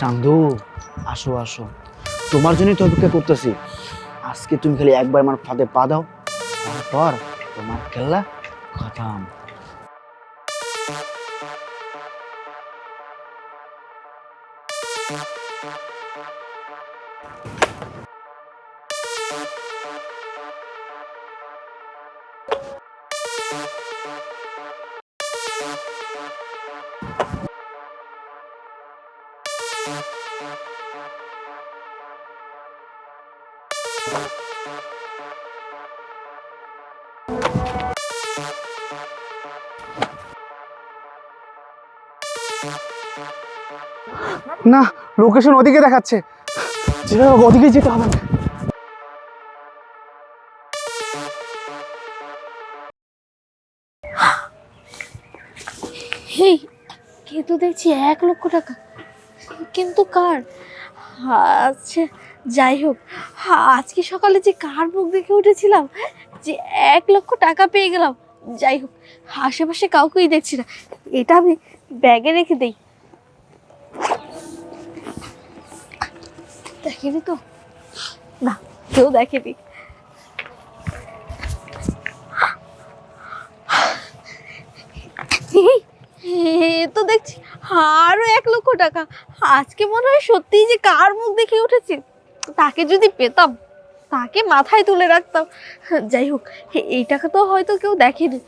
চান্দু, আসো আসো। তোমার জন্যই তো অপেক্ষা করতেছি। আজকে তুমি খালি একবার আমার ফাঁদে পা দাও, তারপর তোমার খেলা খতম। না লোকেশন ওদিকে দেখাচ্ছে। ওদিকে যেতে হবে। কে তো দেখছি এক লক্ষ টাকা। কিন্তু কার? আচ্ছা যাই হোক, আজকে সকালে যে কার মুখ দেখে উঠেছিলাম, যে এক লক্ষ টাকা পেয়ে গেলাম, যাই হোক, আশেপাশে কাউকেই দেখছি না, এটা আমি ব্যাগে রেখে দিই। দেখেনি তো? না, কেউ দেখেনি। টাকা। আজকে মনে হয় সত্যিই যে কার মুখ দেখে উঠেছে? তাকে যদি পেতাম, তাকে মাথায় তুলে রাখতাম। যাই হোক, এই টাকা তো হয়তো কেউ দেখেনি।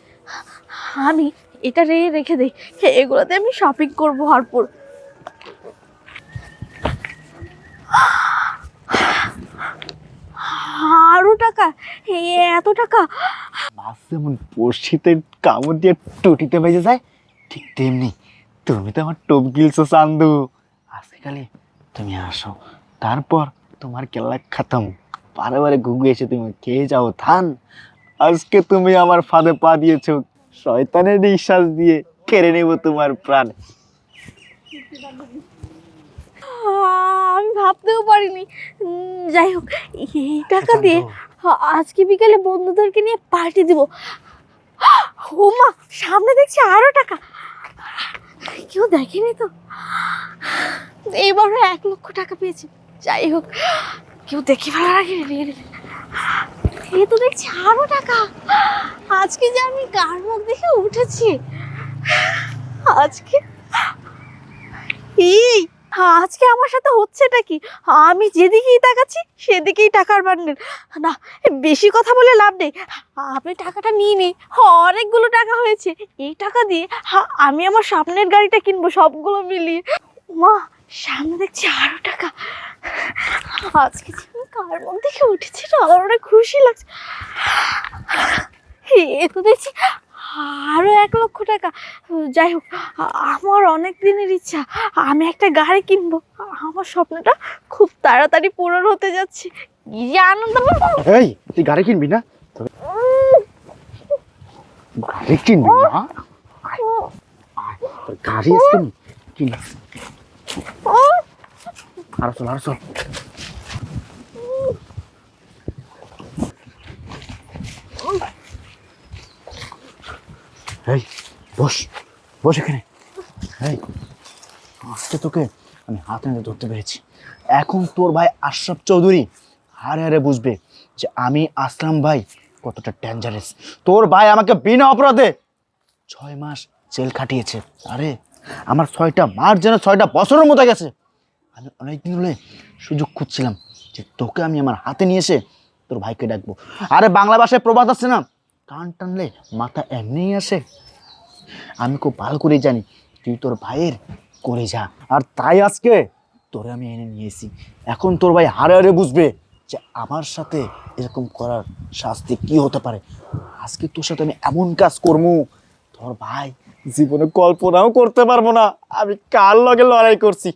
আমি এটা রে রেখে দেই। এগুলোতে আমি শপিং করব, হারপুর। আরও টাকা? এত টাকা? মাছ যেমন কামড় দিয়ে টুটিতে বেজে যায়, ঠিক তেমনি তুমি তো আমার টোপ গিলছো চান্দু। আজকে খালি তুমি আসো তারপর তোমার কেলা খতম। বারে বারে ঘুঘু এসে তুমি খেয়ে যাও থান। আজকে তুমি আমার ফাঁদে পা দিয়েছ শয়তানের নিঃশ্বাস দিয়ে কেড়ে নেব তোমার প্রাণ। আমি ভাবতেও পারিনি। যাই হোক এই টাকা দিয়ে আজকে বিকেলে বন্ধুদেরকে নিয়ে পার্টি দিব। ও মা সামনে দেখছি আরও টাকা। কেউ দেখেনি তো? এইবারও এক লক্ষ টাকা পেয়েছি। যাই হোক, কেউ দেখে ভালো আগে নিয়ে নেবে। এ তো দেখছি আরও টাকা। আজকে যে আমি কার মুখ দেখে উঠেছি, আজকে এই! আজকে আমার সাথে হচ্ছেটা কি? আমি যেদিকেই তাকাচ্ছি, সেদিকেই টাকার বান্ডেল না, বেশি কথা বলে লাভ নেই। আপনি টাকাটা নিয়ে নিই অনেকগুলো টাকা হয়েছে। এই টাকা দিয়ে হা- আমি আমার স্বপ্নের গাড়িটা কিনবো, সবগুলো মিলিয়ে। মা সামনে দেখছি আরও টাকা। আজকে কার মধ্যে উঠেছি না আমার অনেক খুশি লাগছে। এ তো দেখছি আরও এক লক্ষ টাকা। যাই হোক, আমার অনেক দিনের ইচ্ছা, আমি একটা গাড়ি কিনবো। আমার স্বপ্নটা খুব তাড়াতাড়ি পূরণ হতে যাচ্ছে। যে আনন্দ। এই, তুই গাড়ি কিনবি না? গাড়ি কিনবি গাড়ি আরও চল আরও চল এই বস বস এখানে। আজকে তোকে আমি হাতে নিতে ধরতে পেরেছি। এখন তোর ভাই আশরাফ চৌধুরী হারে হারে বুঝবে যে আমি আসলাম ভাই কতটা ডেঞ্জারাস তোর ভাই আমাকে বিনা অপরাধে ছয় মাস জেল খাটিয়েছে। আরে, আমার ছয়টা মাস যেন ছয়টা বছরের মতো গেছে। আমি অনেকদিন হলে সুযোগ খুঁজছিলাম যে তোকে আমি আমার হাতে নিয়ে এসে তোর ভাইকে ডাকবো। আরে, বাংলা ভাষায় প্রবাদ আছে না? টান টানলে মাথা এমনিই আসে। আমি খুব ভালো করে জানি তুই তোর ভাইয়ের করে যা। আর তাই আজকে তোরে আমি এনে নিয়েছি এখন তোর ভাই হারে হারে বুঝবে যে আমার সাথে এরকম করার শাস্তি কি হতে পারে। আজকে তোর সাথে আমি এমন কাজ করব তোর ভাই জীবনে কল্পনাও করতে পারব না। আমি কার লগে লড়াই করছি?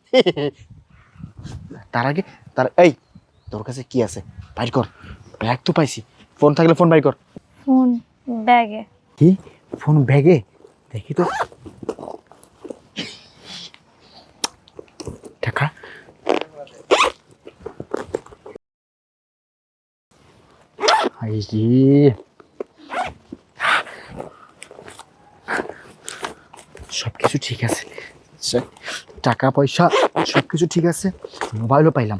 তার আগে তার এই তোর কাছে কি আছে? বাইর কর। ব্যাগ তো পাইছি। ফোন থাকলে ফোন বাই কর। ফোন ব্যাগে। কি? ফোন ব্যাগে? দেখি তো। টাকা। আই সব কিছু ঠিক আছে। যাক, টাকা পয়সা সব কিছু ঠিক আছে। মোবাইলও পাইলাম।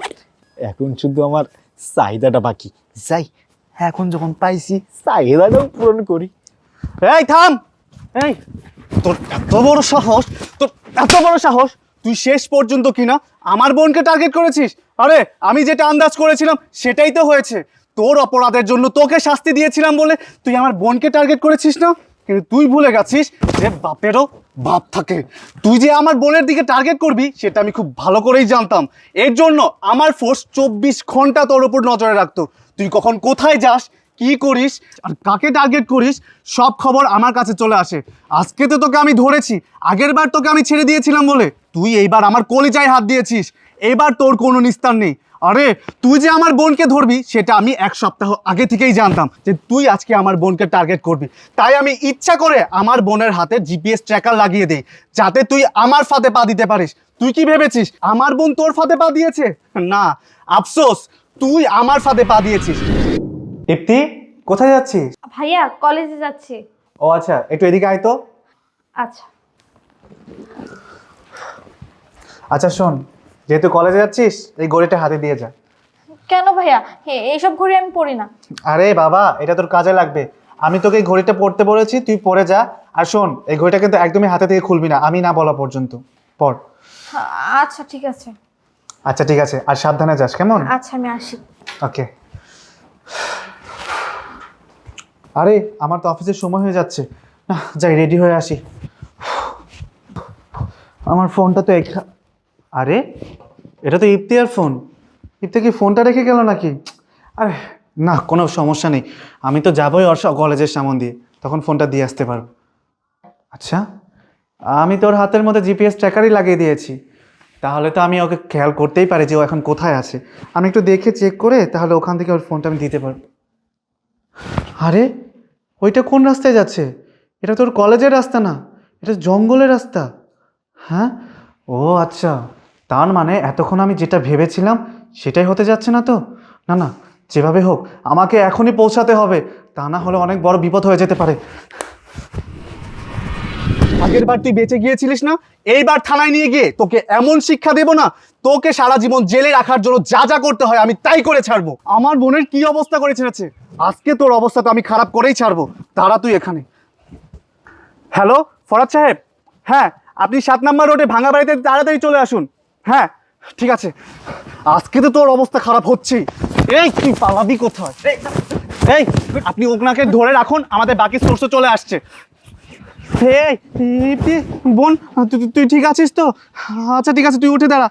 এখন শুধু আমার চাহিদাটা বাকি। যাই এখন যখন পাইছি চাহিদাটাও পূরণ করি। এই থাম! এই, তোর এত বড় সাহস, তোর এত বড় সাহস, তুই শেষ পর্যন্ত কিনা আমার বোনকে টার্গেট করেছিস? আরে, আমি যেটা আন্দাজ করেছিলাম, সেটাই তো হয়েছে। তোর অপরাধের জন্য তোকে শাস্তি দিয়েছিলাম বলে তুই আমার বোনকে টার্গেট করেছিস না? কিন্তু তুই ভুলে গেছিস যে বাপেরও বাপ থাকে। তুই যে আমার বোনের দিকে টার্গেট করবি, সেটা আমি খুব ভালো করেই জানতাম। এর জন্য আমার ফোর্স চব্বিশ ঘণ্টা তোর উপর নজরে রাখতো। তুই কখন কোথায় যাস কি করিস আর কাকে টার্গেট করিস, সব খবর আমার কাছে চলে আসে। আজকে তো তোকে আমি ধরেছি, আগের বার তোকে আমি ছেড়ে দিয়েছিলাম বলে। তুই এইবার আমার কলিজায় হাত দিয়েছিস এবার তোর কোনো নিস্তার নেই। আরে, তুই যে আমার বোনকে ধরবি, সেটা আমি এক সপ্তাহ আগে থেকেই জানতাম যে তুই আজকে আমার বোনকে টার্গেট করবি। তাই আমি ইচ্ছা করে আমার বোনের হাতে জিপিএস ট্র্যাকার লাগিয়ে দেই, যাতে তুই আমার ফাঁদে পা দিতে পারিস। তুই কি ভেবেছিস, আমার বোন তোর ফাঁদে পা দিয়েছে? না, আফসোস, তুই আমার ফাঁদে পা দিয়েছিস। ইপ্তি কোথায় যাচ্ছিস? ভাইয়া কলেজে যাচ্ছি। ও আচ্ছা একটু এদিকে আয় তো। আচ্ছা। আচ্ছা শোন যেহেতু কলেজে যাচ্ছিস এই গড়িটা হাতে দিয়ে যা। কেন ভাইয়া? এইসব ঘড়ি আমি পড়ি না। আরে বাবা এটা তোর কাজে লাগবে। আমি তোকে এই ঘড়িটা পড়তে বলেছি তুই পড়ে যা। আর শোন এই ঘড়িটা কিন্তু একদমই হাতে থেকে খুলবি না আমি না বলা পর্যন্ত। পড়। আচ্ছা ঠিক আছে। আচ্ছা ঠিক আছে আর সাবধানে যাস কেমন? আচ্ছা আমি আসি। ওকে। আরে, আমার তো অফিসের সময় হয়ে যাচ্ছে। না, যাই রেডি হয়ে আসি। আমার ফোনটা তো এখা আরে, এটা তো ইফতিয়ার ফোন। ইফতে কি ফোনটা রেখে গেল নাকি? আরে, না, কোনো সমস্যা নেই। আমি তো যাবোই ওর কলেজের সামন দিয়ে। তখন ফোনটা দিয়ে আসতে পারব আচ্ছা আমি তোর হাতের মধ্যে জিপিএস ট্র্যাকারই লাগিয়ে দিয়েছি। তাহলে তো আমি ওকে খেয়াল করতেই পারি যে ও এখন কোথায় আছে। আমি একটু দেখে চেক করে তাহলে ওখান থেকে ওর ফোনটা আমি দিতে পারব। আরে, ওইটা কোন রাস্তায় যাচ্ছে? এটা তোর কলেজের রাস্তা না, এটা জঙ্গলের রাস্তা। হ্যাঁ? ও আচ্ছা তার মানে এতক্ষণ আমি যেটা ভেবেছিলাম সেটাই হতে যাচ্ছে না তো? না না, যেভাবে হোক, আমাকে এখনই পৌঁছাতে হবে, তা না হলে অনেক বড় বিপদ হয়ে যেতে পারে। আগের বার তুই বেঁচে গিয়েছিলিস না? এইবার থানায় নিয়ে গিয়ে তোকে এমন শিক্ষা দেব না তোকে সারা জীবন জেলে রাখার জন্য যা যা করতে হয় আমি তাই করে ছাড়বো। আমার বোনের কি অবস্থা করে ছেড়েছে? আজকে তোর অবস্থা তো আমি খারাপ করেই ছাড়বো। তারা তুই এখানে। হ্যালো ফরাদ সাহেব? হ্যাঁ আপনি সাত নম্বর রোডে ভাঙা বাড়িতে তাড়াতাড়ি চলে আসুন। হ্যাঁ ঠিক আছে। আজকে তো তোর অবস্থা খারাপ হচ্ছেই। এই তুই পালাবি কোথায়? এই, আপনি ওনাকে ধরে রাখুন আমাদের বাকি সোর্সও চলে আসছে। এই বোন তুই ঠিক আছিস তো? আচ্ছা ঠিক আছে তুই উঠে দাঁড়া।